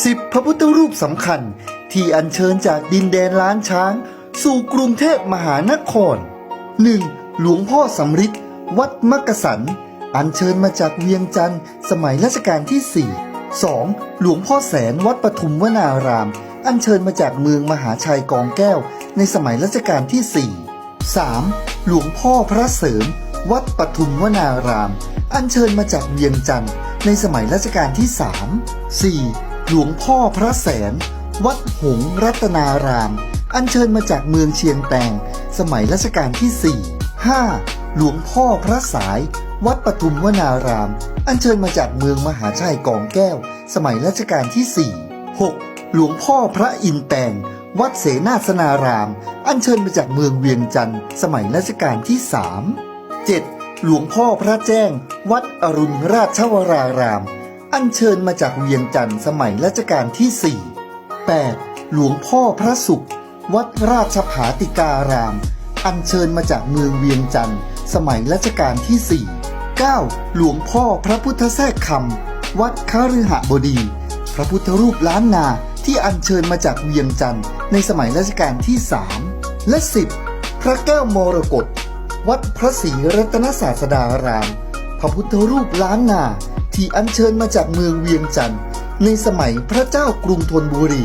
10พระพุทธรูปสำคัญที่อัญเชิญจากดินแดนล้านช้าง สู่กรุงเทพมหานคร 1. หลวงพ่อสำริดวัดมักกะสัน อัญเชิญมาจากเวียงจันทร์สมัยรัชกาลที่ 4 2. หลวงพ่อแสนวัดปทุมวนาราม อัญเชิญมาจากเมืองมหาชัยกองแก้ว ในสมัยรัชกาลที่ 4 3. หลวงพ่อพระเสริม วัดปทุมวนาราม อัญเชิญมาจากเวียงจันทร์ในสมัยรัชกาลที่ 3 4. หลวงพ่อพระแสน วัดหงรัตนาราม อัญเชิญมาจากเมืองเชียงแตง สมัยรัชกาลที่ 4 5. หลวงพ่อพระสาย วัดปทุมวนาราม อัญเชิญมาจากเมืองมหาชัยกองแก้ว สมัยรัชกาลที่ 4 6. หลวงพ่อพระอินแตง วัดเสนาสนาราม อัญเชิญมาจากเมืองเวียงจันทร์ สมัยรัชกาลที่ 3 7. หลวงพ่อพระแจ้ง วัดอรุณราชวราราม อัญเชิญมาจากเวียงจันทร์สมัยรัชกาลที่ 4 8. หลวงพ่อพระสุข วัดราชผาติการาม อัญเชิญมาจากเมืองเวียงจันทร์สมัยรัชกาลที่ 4 9. หลวงพ่อพระพุทธแทรกคำวัดคฤหบดี พระพุทธรูปล้านนาที่อัญเชิญมาจากเวียงจันทร์ในสมัยรัชกาลที่ 3 และ 10. พระแก้วมรกตวัดพระศรีรัตนศาสดาราม พระพุทธรูปล้านนา ที่อัญเชิญมาจากเมืองเวียงจันทร์ในสมัยพระเจ้ากรุงธนบุรี